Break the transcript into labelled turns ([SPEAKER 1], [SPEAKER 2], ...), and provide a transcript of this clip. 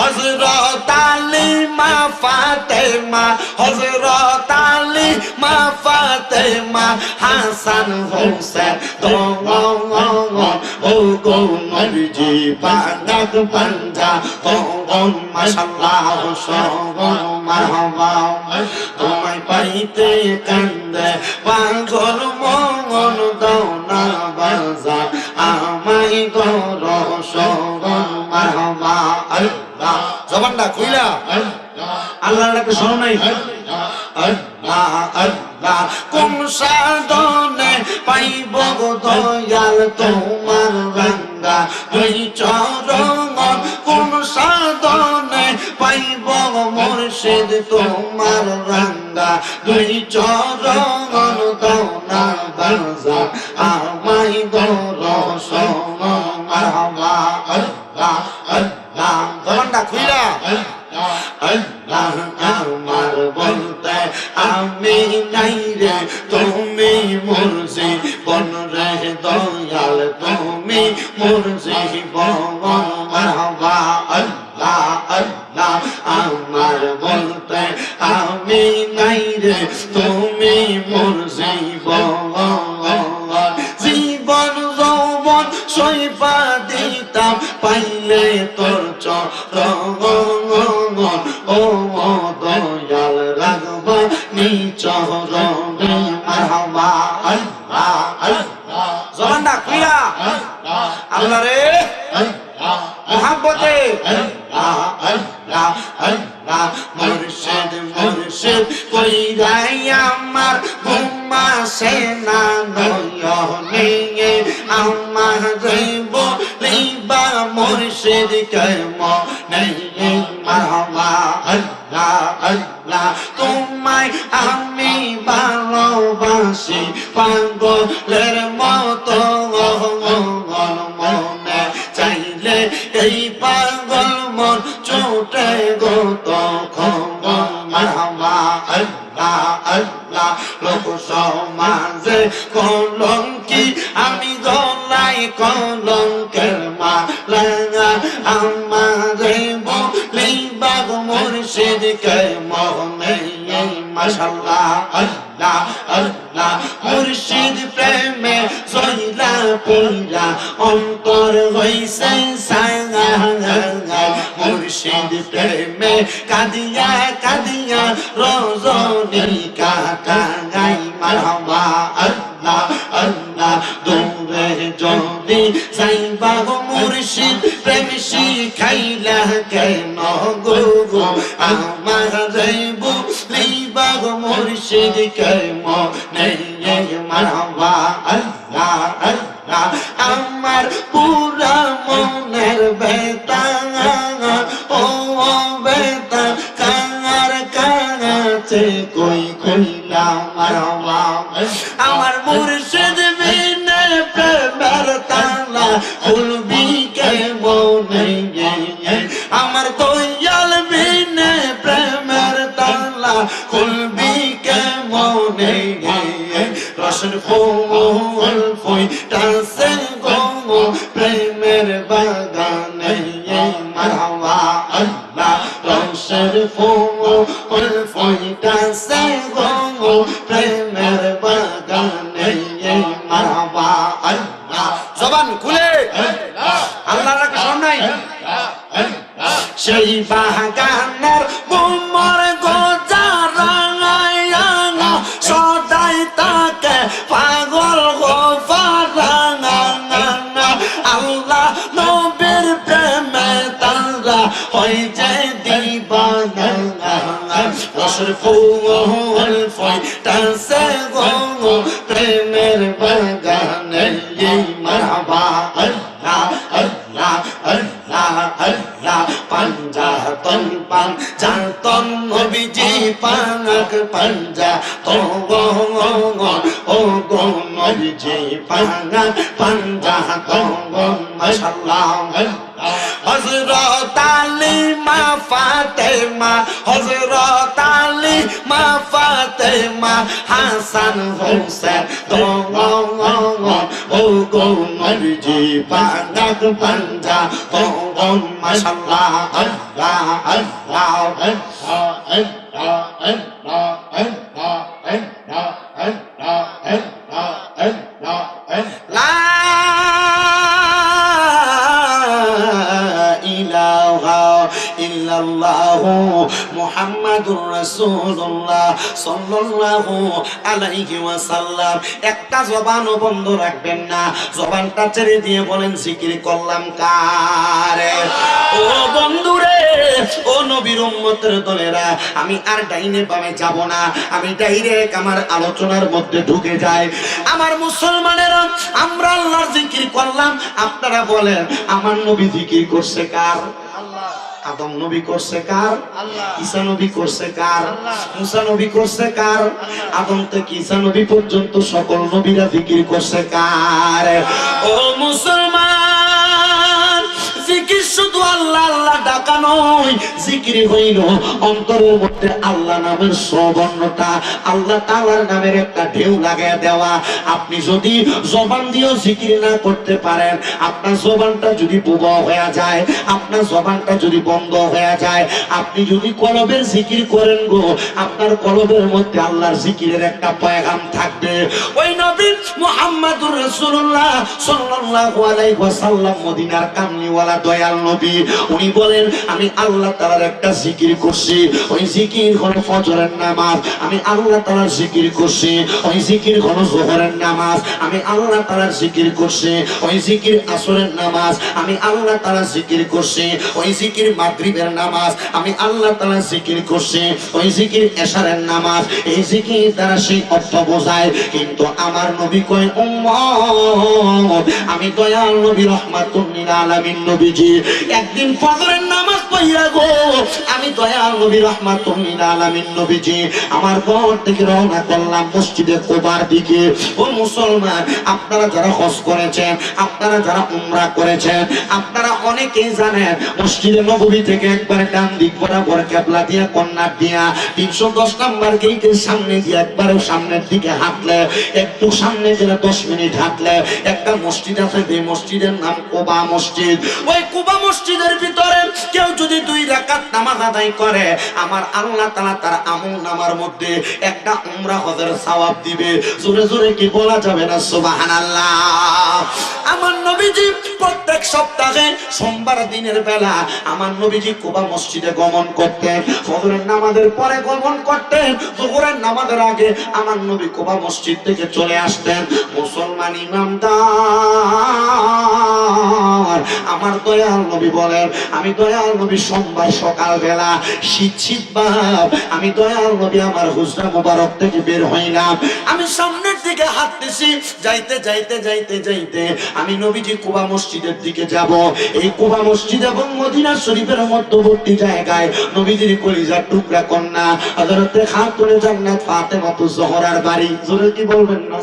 [SPEAKER 1] হজরত আলী মা ফাতেমা হজরত আলী মা ফাতেমা হাসান হোসেন ও গো নবীজি পানাক পাঞ্জা তখন মাশাল্লাহ সগন মারহাবা তোমায় পাইতে কান্দে পাগল মন দাও বাজা আমায় গর সগন মারহাবা আল্লাহ জবানটা খুইলা। আল্লাহর ডাকে শোনো নাই। কোন সাধনে পাইব দয়াল তোমার রাঙ্গা দুই চরণ কোন সাধনে পাইব মুর্শিদ তোমার রাঙ্গা দুই চরণ দাও না বাজা আমায় দর শোনো খুইলা আল্লাহ আমার বলতে আমি নাই রে তুমি মুর্শি বন রে দয়াল তুমি বন মারহাবা আল্লাহ আল্লাহ আমার বলতে আমি নাই রে তুমি মুর্শি বন জীবন যৌবন সইবা দিতাম পাইলে তোর জবানটা খুইলা আল্লাহ রে আল্লাহ মুর্শিদ মুর্শিদ কইরাই আমার ঘুমা সেনা মুর্শিদ কর্ম নেই মারহাবা আল্লাহ আল্লাহ। তোমায় আমি ভালোবাসি, পাগলের মতো মনে। চাইলে এই পাগল মন চোটে গো তখন। মারহাবা আল্লাহ আল্লাহ। লোক সমাজে কলঙ্কি, আমি গলাই কলঙ্কের আমারে বলি বাগ মুর্শিদ কে মোহনে মাশাল্লাহ, আল্লাহ আল্লাহ। মুর্শিদ প্রেমে সইলা পুরা অন্তর হইছে সাঙ্গা মুর্শিদ প্রেমে কাদিয়া কাদিয়া, রজনী কাটাই মারহাবা। আমার পুরা মনের বেতা ও বেতা কাঙার কাঙাতে কই কইলা আমার আমার মুর্শিদ বিনে প্রেমের তালা খুলবি প্রেমের বাগানে মারহাবা আল্লাহ রসের ফুল ফুইটাছে গো প্রেমের বাগানে সেই বাগানের বুমর নবীর প্রেমে তারা হয়ে যায় দিবানা। রসের ফুল ফইটাছে গো আল্লাহ আল্লাহ পাঞ্জাতন পাঞ্জাতন নবীজি পাক পাঞ্জা তো গো ও গো নবীজি পাক পাঞ্জা তো গো মাশাআল্লাহ হযরত আলী মা ফাতেমা হযরত মা ফাতেমা ফাতেমা হাসান হোসেন ও গো নবীজি পানাক পাঞ্জা দঙ্গন মাশাআল্লাহ আল্লাহ আল্লাহ লা ইল্লাল্লাহু মুহাম্মাদুর রাসূলুল্লাহ সাল্লাল্লাহু আলাইহি ওয়াসাল্লাম। একটা বন্ধ রাখবেন না। জবানটা ছেড়ে দিয়ে বলেন, জিকির করলাম কারে? ও ও নবীর উম্মতের দলেরা, আমি আর ডাইনে বামে যাব না। আমি ডাইরেক্ট আমার আলোচনার মধ্যে ঢুকে যাই। আমার মুসলমানেরা, আমরা আল্লাহর জিকির করলাম। আপনারা বলেন, আমার নবী জিকির করছে কার? আদম নবী করছে কার? ঈসা নবী করছে কার? মুসা নবী করছে কার? আদম থেকে ঈসা নবী পর্যন্ত সকল নবীরা জিকির করছে কার? ও মুসলমান! জিকির শুধু আল্লাহ আল্লাহ ডাকা নয়। জিকির হইল অন্তরের মধ্যে আল্লাহ নামের আল্লাহ তাআলার নামের একটা ঢেউ দেওয়া। আপনি যদি জবান দিয়েও জিকির না করতে পারেন, আপনার জবানটা যদি বুবা হয়ে যায়, আপনার জবানটা যদি বন্ধ হয়ে যায়, আপনি যদি কলবের জিকির করেন গো, আপনার কলবের মধ্যে আল্লাহর জিকিরের একটা পয়গাম থাকবে। ওই নবী মুহাম্মাদুর রাসূলুল্লাহ সাল্লাল্লাহু আলাইহি ওয়াসাল্লাম মদিনার কামলিওয়ালা দয়াল নবী। উনি বলেন, আমি আল্লাহ তাআলার একটা জিকির করছি। ওই জিকির ফজরের নামাজ। আমি আল্লাহ তাআলার জিকির করছি। ওই জিকির জোহরের নামাজ। আমি আল্লাহ তাআলার জিকির করছি। ওই জিকির আসরের নামাজ। আমি আল্লাহ জিকির করছি। ওই জিকির নামাজ। আমি আল্লাহ জিকির করছি। ওই জিকির এশারের নামাজ। এই জিকির সেই অর্থ বোঝায়, কিন্তু আমার নবী কয়, উম্মত, আমি দয়াল নবী রহমাতুল্লিল আলামিন নবীজি একদিন ফজরের নামাজ পড়িয়া গো, আমি দয়াল নবী রহমাতুল্লিল আলামিন নবীজি, আমার ঘর থেকে রওনা করলাম মসজিদে কোবার দিকে। ও মুসলমান, আপনারা যারা হজ করেছেন, আপনারা যারা উমরা করেছেন, আপনারা অনেকেই জানেন, মসজিদে নববী থেকে একবার ডান দিক বরাবর কেবলা দিয়া, কন্যার দিয়া, তিনশো দশ নাম্বার গেটের সামনে দিয়ে একবারে সামনের দিকে হাঁটলে, একটু সামনে গেলে দশ মিনিট হাঁটলে, একটা মসজিদ আছে, যে মসজিদের নাম কোবা মসজিদ। ওই কোবা মসজিদের ভিতরে কেউ যদি দুই রাকাত নামাজ আদায় করে, আমার আল্লাহ তাআলা তার আমল নামার মধ্যে একটা উমরা হজের দিবে। জোরে জোরে কি বলা যাবে না? সুবহানাল্লাহ। আমার নবীজি প্রত্যেক সপ্তাহে সোমবার দিনের বেলা আমার নবীজি কুবা মসজিদে গমন করতেন ফজরের নামাজের পরে গমন করতেন, জোহরের নামাজের আগে আমার নবী কুবা মসজিদ থেকে চলে আসতেন। মুসলমান ইমামদার আমার দয়াল নবী বলেন, আমি দয়াল নবী সোমবার সকাল বেলা শীত শীত ভাব, আমি দয়াল নবী আমার হুজরা মুবারক থেকে বের হইলাম। আমি সামনের দিকে হাঁটতেছি, যাইতে যাইতে যাইতে যাইতে আমি নবীজি কুবা মসজিদের দিকে যাব। এই কুবা মসজিদ এবং মদিনা শরীফের মধ্যবর্তী জায়গায় নবীজির কলিজার টুকরা কন্যা হযরতে খাতুনে জান্নাত ফাতেমা জোহরার বাড়ি। জোরে কি বলবেন না?